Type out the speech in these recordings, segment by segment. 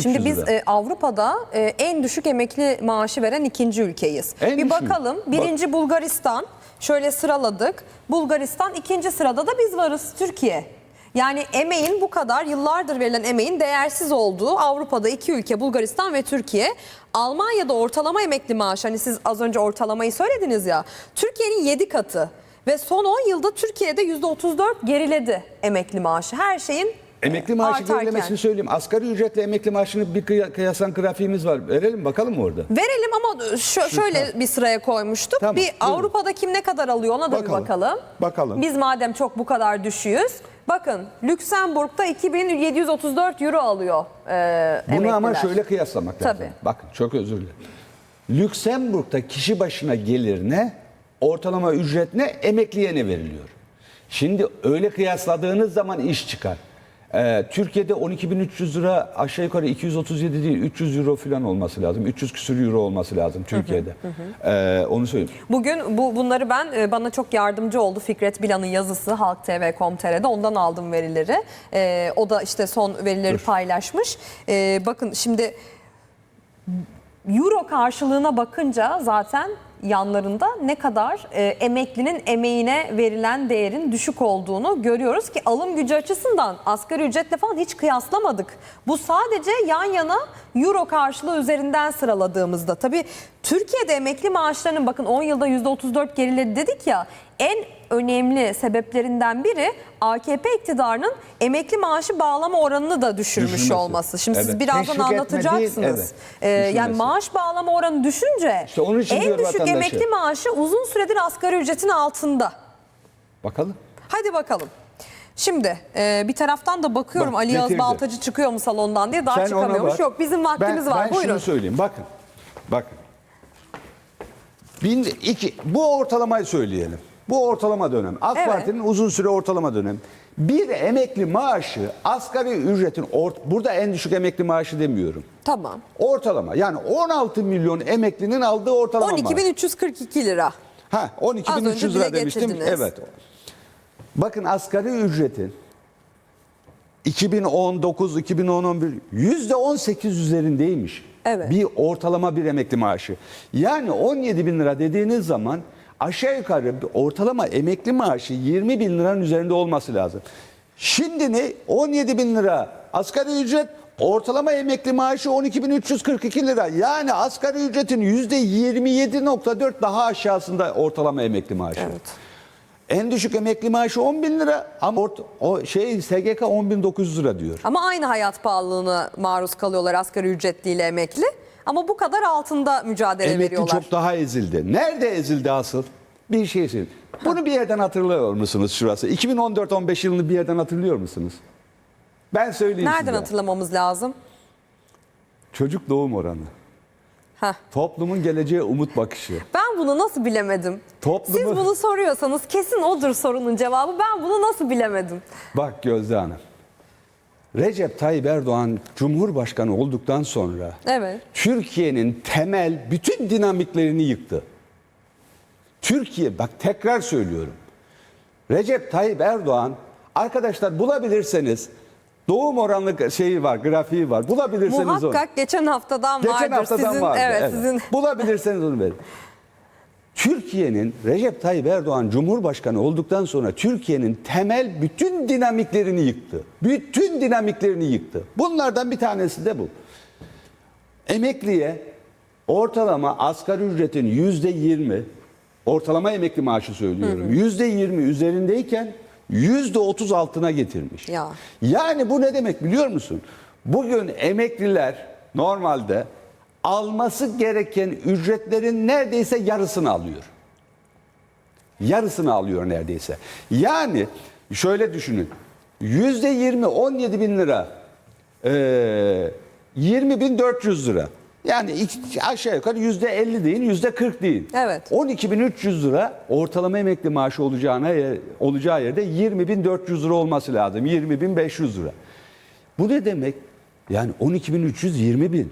Şimdi 300 biz e, Avrupa'da e, en düşük emekli maaşı veren ikinci ülkeyiz. En bir düşük. bakalım. Birinci Bulgaristan. Şöyle sıraladık. Bulgaristan ikinci sırada da biz varız Türkiye. Yani emeğin bu kadar yıllardır verilen emeğin değersiz olduğu Avrupa'da iki ülke Bulgaristan ve Türkiye. Almanya'da ortalama emekli maaş hani siz az önce ortalamayı söylediniz ya. Türkiye'nin 7 katı ve son 10 yılda Türkiye'de %34 geriledi emekli maaşı. Her şeyin Emekli maaşı artarken. gerilemesini söyleyeyim. Asgari ücretle emekli maaşını bir kıya- kıyasan grafiğimiz var. Verelim bakalım mı orada? Verelim ama şö- şöyle bir sıraya koymuştuk. Tamam, bir buyurun. Avrupa'da kim ne kadar alıyor ona da Bakalım. bir bakalım. Bakalım. Biz madem çok bu kadar düşüyoruz. Bakın Lüksemburg'da 2734 euro alıyor e, Bunu ama emekliler. şöyle kıyaslamak lazım. Tabii. Bakın çok özür dilerim. Lüksemburg'da kişi başına gelir ne, ortalama ücret ne, emekliye ne veriliyor? Şimdi öyle kıyasladığınız zaman iş çıkar. Ee, Türkiye'de 12.300 lira aşağı yukarı 237 değil 300 euro falan olması lazım. 300 küsür euro olması lazım Türkiye'de. Ee, onu söyleyeyim. Bugün bu bunları ben e, bana çok yardımcı oldu Fikret Bilan'ın yazısı Halk TV.com.tr'de ondan aldım verileri. E, o da işte son verileri paylaşmış. E, bakın şimdi Euro karşılığına bakınca zaten yanlarında ne kadar e, emeklinin emeğine verilen değerin düşük olduğunu görüyoruz ki alım gücü açısından asgari ücretle falan hiç kıyaslamadık. Bu sadece yan yana euro karşılığı üzerinden sıraladığımızda. Tabii Türkiye'de emekli maaşlarının bakın 10 yılda %34 geriledi dedik ya en önemli sebeplerinden biri AKP iktidarının emekli maaşı bağlama oranını da düşürmüş Düşürmesi. olması. Şimdi siz Evet. birazdan Teşvik anlatacaksınız. evet. Ee, yani Düşürmesi. maaş bağlama oranı düşünce İşte onun için en diyor düşük vatandaşı. emekli maaşı uzun süredir asgari ücretin altında. Bakalım. Hadi bakalım. Şimdi e, bir taraftan da bakıyorum Bak, Ali Yağız getirdi. Baltacı çıkıyor mu salondan diye daha Sen ona çıkamıyormuş. bak. Yok bizim vaktimiz ben, var. Ben Buyurun. şunu söyleyeyim. Bakın. Bakın. Bin, iki, bu ortalamayı söyleyelim. Bu ortalama dönem. AK Evet. Parti'nin uzun süre ortalama dönem. Bir emekli maaşı asgari ücretin ort, burada en düşük emekli maaşı demiyorum. Tamam. Ortalama yani 16 milyon emeklinin aldığı ortalama maaş. 12.342 lira. Ha Az önce 12.300 dile lira demiştim. getirdiniz. Evet. Bakın asgari ücretin 2019 2011 yüzde 18 üzerindeymiş. Evet. Bir ortalama bir emekli maaşı. Yani 17 bin lira dediğiniz zaman aşağı yukarı bir ortalama emekli maaşı 20 bin liranın üzerinde olması lazım. Şimdi ne? 17 bin lira asgari ücret ortalama emekli maaşı 12.342 lira. Yani asgari ücretin yüzde 27.4 daha aşağısında ortalama emekli maaşı. Evet. En düşük emekli maaşı 10 bin lira ama ort- o şey SGK 10.900 lira diyor. Ama aynı hayat pahalılığına maruz kalıyorlar asgari ücretliyle emekli. Ama bu kadar altında mücadele Emekli veriyorlar. çok daha ezildi. Nerede ezildi asıl? Bir şey söyleyeyim. Bunu bir yerden hatırlıyor musunuz şurası? 2014-15 yılını bir yerden hatırlıyor musunuz? Ben söyleyeyim Nereden size. hatırlamamız lazım? Çocuk doğum oranı. Heh. Toplumun geleceğe umut bakışı. Ben bunu nasıl bilemedim? Toplumu- Siz bunu soruyorsanız kesin odur sorunun cevabı. Ben bunu nasıl bilemedim? Bak Gözde Hanım. Recep Tayyip Erdoğan Cumhurbaşkanı olduktan sonra Evet. Türkiye'nin temel bütün dinamiklerini yıktı. Türkiye bak tekrar söylüyorum. Recep Tayyip Erdoğan arkadaşlar bulabilirseniz doğum oranlı şeyi var, grafiği var. Bulabilirseniz onu. Muhakkak geçen haftadan Geçen vardır. haftadan sizin, vardı. Evet, evet. sizin Bulabilirseniz onu verin. Türkiye'nin Recep Tayyip Erdoğan Cumhurbaşkanı olduktan sonra Türkiye'nin temel bütün dinamiklerini yıktı. Bütün dinamiklerini yıktı. Bunlardan bir tanesi de bu. Emekliye ortalama asgari ücretin yüzde yirmi, ortalama emekli maaşı söylüyorum, yüzde yirmi üzerindeyken yüzde otuz altına getirmiş. Ya. Yani bu ne demek biliyor musun? Bugün emekliler normalde alması gereken ücretlerin neredeyse yarısını alıyor. Yarısını alıyor neredeyse. Yani şöyle düşünün. Yüzde yirmi, 17 bin lira, eee 20 bin 400 lira. Yani iki- aşağı yukarı yüzde 50 değil, yüzde 40 değil. Evet. 12.300 lira ortalama emekli maaşı olacağına yer- olacağı yerde 20.400 lira olması lazım. 20.500 lira. Bu ne demek? Yani 12.300 20.000.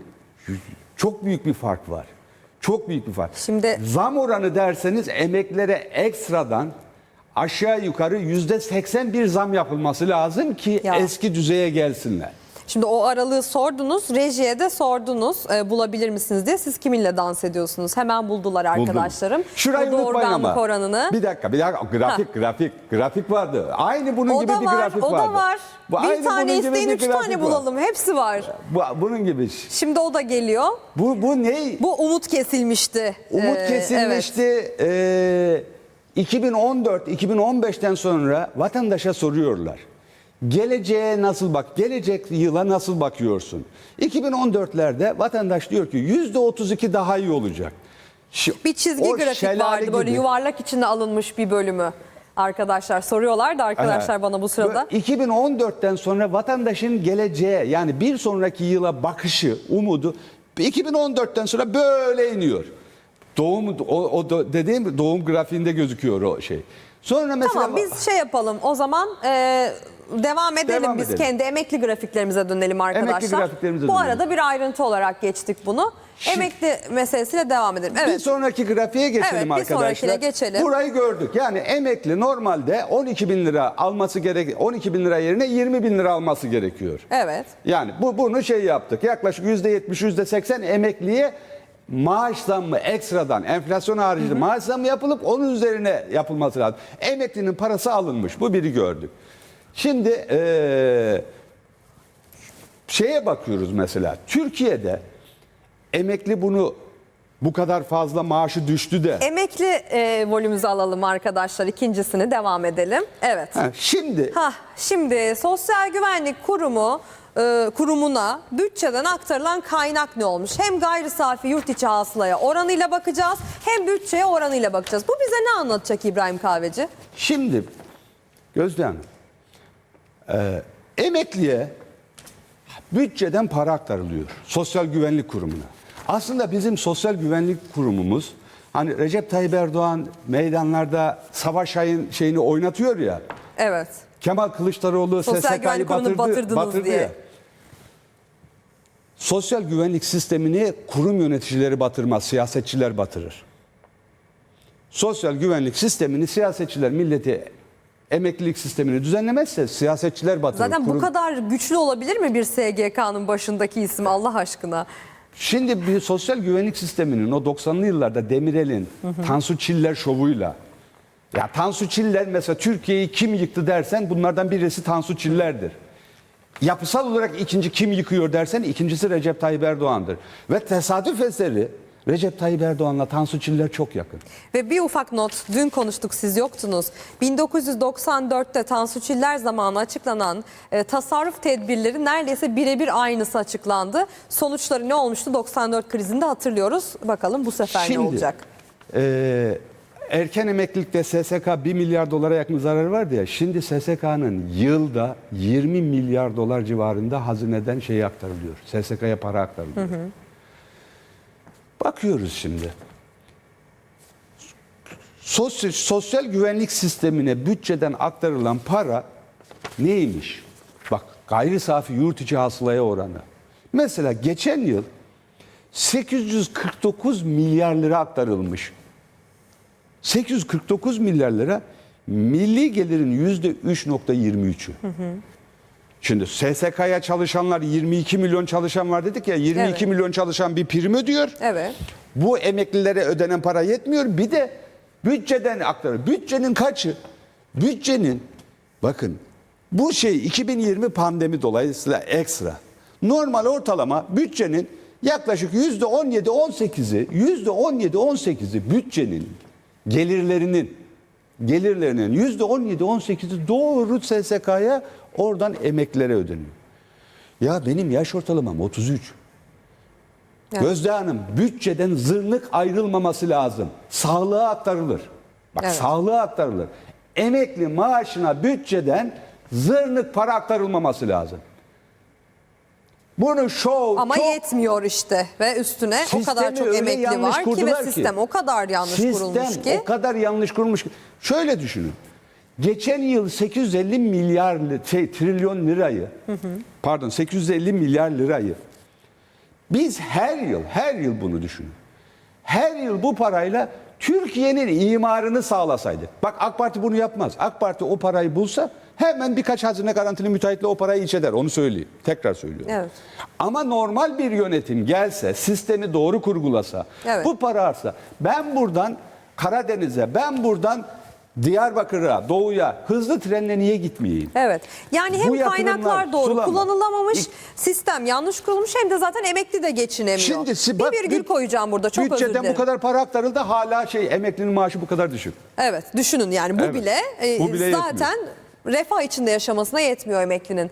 Çok büyük bir fark var. Çok büyük bir fark. Şimdi- zam oranı derseniz emeklere ekstradan aşağı yukarı yüzde 81 zam yapılması lazım ki Ya. eski düzeye gelsinler. Şimdi o aralığı sordunuz, rejiye de sordunuz e, bulabilir misiniz diye. Siz kiminle dans ediyorsunuz? Hemen buldular Buldum. arkadaşlarım. Şurayı Bu unutmayın ama. oranını. Bir dakika bir dakika grafik grafik grafik vardı. Aynı bunun o gibi da bir var, grafik o vardı. da var. Bu aynı bir bunun tane isteyin, üç tane var. bulalım. Hepsi var. Bu, bunun gibi. Şimdi o da geliyor. Bu bu ne? Bu umut kesilmişti. Umut Ee, kesilmişti. Ee, 2014-2015'ten sonra vatandaşa soruyorlar. Geleceğe nasıl bak, gelecek yıla nasıl bakıyorsun? 2014'lerde vatandaş diyor ki %32 daha iyi olacak. Şu- Bir çizgi grafik vardı böyle gibi. yuvarlak içinde alınmış bir bölümü. Arkadaşlar soruyorlar da arkadaşlar Aha. bana bu sırada. Ve 2014'ten sonra vatandaşın geleceğe yani bir sonraki yıla bakışı, umudu 2014'ten sonra böyle iniyor. Doğum o, o dediğim doğum grafiğinde gözüküyor o şey. Sonra mesela Tamam biz şey yapalım o zaman e, devam edelim Devam biz edelim. kendi emekli grafiklerimize dönelim arkadaşlar. grafiklerimize Bu dönelim. arada bir ayrıntı olarak geçtik bunu. Şimdi- emekli meselesiyle devam edelim. bir Evet. sonraki grafiğe geçelim Evet, bir arkadaşlar. sonrakine geçelim. Burayı gördük. Yani emekli normalde 12 bin lira alması gerek 12 bin lira yerine 20 bin lira alması gerekiyor. Evet. Yani bu bunu şey yaptık. Yaklaşık %70, %80 emekliye maaş zammı ekstradan enflasyon haricinde maaş zammı yapılıp onun üzerine yapılması lazım. Emeklinin parası alınmış. Bu biri gördük. Şimdi eee, şeye bakıyoruz mesela. Türkiye'de emekli bunu bu kadar fazla maaşı düştü de. Emekli e, volümümüzü alalım arkadaşlar. İkincisini devam edelim. Evet. Ha, şimdi Hah, şimdi Sosyal Güvenlik Kurumu e, kurumuna bütçeden aktarılan kaynak ne olmuş? Hem gayri safi yurt içi hasılaya oranıyla bakacağız hem bütçeye oranıyla bakacağız. Bu bize ne anlatacak İbrahim Kahveci? Şimdi Gözde Hanım, e, emekliye bütçeden para aktarılıyor Sosyal Güvenlik Kurumu'na. Aslında bizim Sosyal Güvenlik Kurumumuz hani Recep Tayyip Erdoğan meydanlarda savaş ayın şeyini oynatıyor ya. Evet. Kemal Kılıçdaroğlu Sosyal SSK'yı Güvenlik Kurumu'nu batırdı, batırdınız batırdı diye. ya. Sosyal güvenlik sistemini kurum yöneticileri batırmaz, siyasetçiler batırır. Sosyal güvenlik sistemini siyasetçiler milleti emeklilik sistemini düzenlemezse siyasetçiler batırır. Zaten bu Kurum- kadar güçlü olabilir mi bir SGK'nın başındaki isim Allah aşkına? Şimdi bir sosyal güvenlik sisteminin o 90'lı yıllarda Demirel'in Tansu Çiller şovuyla ya Tansu Çiller mesela Türkiye'yi kim yıktı dersen bunlardan birisi Tansu Çiller'dir. Yapısal olarak ikinci kim yıkıyor dersen ikincisi Recep Tayyip Erdoğan'dır. Ve tesadüf eseri Recep Tayyip Erdoğan'la Tansu Çiller çok yakın. Ve bir ufak not, dün konuştuk siz yoktunuz. 1994'te Tansu Çiller zamanı açıklanan e, tasarruf tedbirleri neredeyse birebir aynısı açıklandı. Sonuçları ne olmuştu 94 krizinde hatırlıyoruz. Bakalım bu sefer ne olacak? e, erken emeklilikte SSK 1 milyar dolara yakın zararı vardı ya. Şimdi SSK'nın yılda 20 milyar dolar civarında hazineden şey aktarılıyor. SSK'ya para aktarılıyor. Bakıyoruz şimdi. Sosyal, sosyal güvenlik sistemine bütçeden aktarılan para neymiş? Bak gayri safi yurt içi hasılaya oranı. Mesela geçen yıl 849 milyar lira aktarılmış. 849 milyar lira milli gelirin yüzde 3.23'ü. Şimdi SSK'ya çalışanlar 22 milyon çalışan var dedik ya 22 Evet. milyon çalışan bir prim ödüyor. Evet. Bu emeklilere ödenen para yetmiyor. Bir de bütçeden aktarıyor. Bütçenin kaçı? Bütçenin bakın bu şey 2020 pandemi dolayısıyla ekstra. Normal ortalama bütçenin yaklaşık yüzde 17-18'i yüzde 17-18'i bütçenin gelirlerinin gelirlerinin yüzde 17-18'i doğru SSK'ya oradan emeklilere ödeniyor. Ya benim yaş ortalamam 33. Evet. Gözde Hanım bütçeden zırnık ayrılmaması lazım. Sağlığa aktarılır. Bak Evet. sağlığa aktarılır. Emekli maaşına bütçeden zırnık para aktarılmaması lazım. Bunu şov Ama çok yetmiyor işte ve üstüne o Sistemi kadar çok emekli var ki ve kurdular ki. sistem o kadar yanlış Sistem kurulmuş ki. o kadar yanlış kurulmuş ki. Şöyle düşünün. Geçen yıl 850 milyar şey, trilyon lirayı pardon 850 milyar lirayı biz her yıl her yıl bunu düşünün. Her yıl bu parayla Türkiye'nin imarını sağlasaydık. Bak AK Parti bunu yapmaz. AK Parti o parayı bulsa Hemen birkaç hazine garantili müteahhitle o parayı iç eder. Onu söyleyeyim. Tekrar söylüyorum. Evet. Ama normal bir yönetim gelse, sistemi doğru kurgulasa, Evet. bu para arsa ben buradan Karadeniz'e, ben buradan Diyarbakır'a, Doğu'ya hızlı trenle niye gitmeyeyim? Evet. Yani hem Bu kaynaklar doğru sulama. kullanılamamış, İlk- sistem yanlış kurulmuş hem de zaten emekli de geçinemiyor. Şimdi si- bir bak, virgül büt- koyacağım burada. Çok özür Bütçeden dilerim. bu kadar para aktarıldı hala şey emeklinin maaşı bu kadar düşük. Evet düşünün yani bu Evet. bile, e, Bu bile zaten refah içinde yaşamasına yetmiyor emeklinin.